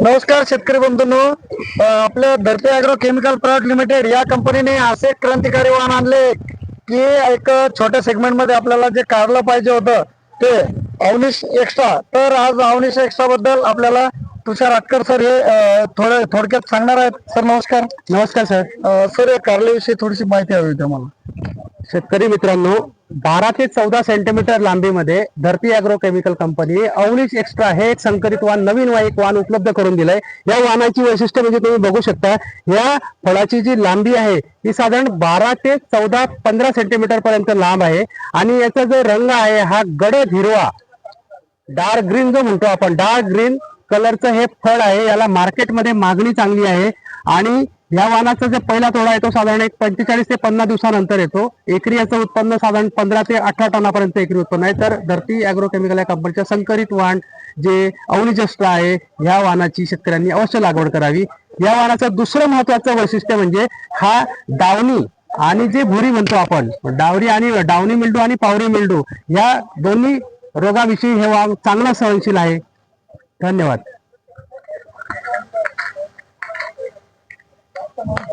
नमस्कार शेतकरी बंधूंनो. आपल्या धरती अॅग्रो केमिकल प्रायव्हेट लिमिटेड या कंपनीने असे क्रांतिकारी वाहन आणले की एक छोट्या सेगमेंटमध्ये आपल्याला जे कारलं पाहिजे होतं ते अवनिश एक्स्ट्रा तर आज अवनिश एक्स्ट्रा बद्दल आपल्याला तुषार अटकर सर हे थोडं थोडक्यात सांगणार आहेत. सर नमस्कार. नमस्कार सर. सर या कारल्याविषयी थोडीशी माहिती हवी होती मला शेतकरी मित्रांनो बारा ते चौदा सेंटीमीटर लांबीमध्ये Dharti agro chemical company Avnish extra हे एक संकरित वाहन नवीन वा- एक वाहन उपलब्ध करून दिलंय. या वाहनाची वैशिष्ट्य म्हणजे तुम्ही बघू शकता या फळाची जी लांबी आहे ही साधारण बारा ते चौदा पंधरा सेंटीमीटर पर्यंत लांब आहे. आणि याचा जो रंग आहे हा गडद हिरवा. डार्क ग्रीन जो म्हणतो आपण डार्क ग्रीन कलरचं हे फळ आहे याला मार्केटमध्ये मागणी चांगली आहे. आणि या वाहनाचा जो पहिला तोडा येतो साधारण एक पंचेचाळीस ते पन्नास दिवसानंतर येतो. एकरी याचं उत्पन्न साधारण पंधरा ते अठरा टनापर्यंत एकरी उत्पन्न आहे. तर धरती अॅग्रोकेमिकल या कंपनीच्या संकरित वाहन जे अवनिजस्त्र आहे या वाहनाची शेतकऱ्यांनी अवश्य लागवड करावी. या वाहनाचं दुसरं महत्वाचं वैशिष्ट्य म्हणजे हा डावणी आणि जे भुरी म्हणतो आपण डावरी आणि डावणी मिल्डू आणि पावरी मिल्डू या दोन्ही रोगाविषयी हे वाहन चांगलं सहनशील आहे. धन्यवाद. Tá bom.